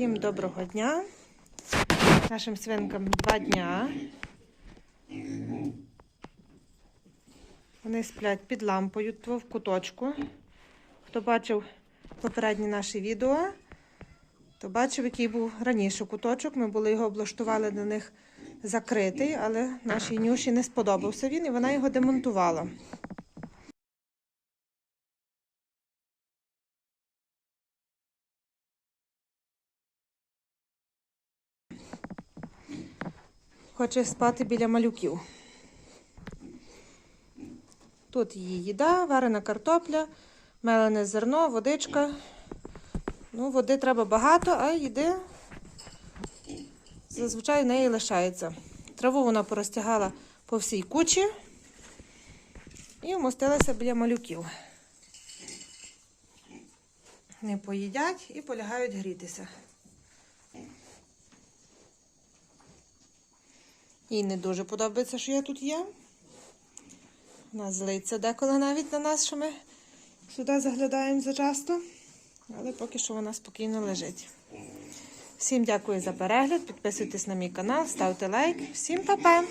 Всім доброго дня. Нашим свинкам два дня. Вони сплять під лампою в куточку. Хто бачив попереднє наше відео, то бачив, який був раніше куточок. Ми були його облаштували до них закритий, але нашій нюші не сподобався він, і вона його демонтувала. Хоче спати біля малюків. Тут її їда, варена картопля, мелене зерно, водичка. Ну, води треба багато, а їди зазвичай в неї лишається. Траву вона порозтягала по всій кучі і вмостилася біля малюків. Не поїдять і полягають грітися. Їй не дуже подобається, що я тут є. Вона злиться деколи навіть на нас, що ми сюди заглядаємо зачасто. Але поки що вона спокійно лежить. Всім дякую за перегляд. Підписуйтесь на мій канал, ставте лайк. Всім па-па!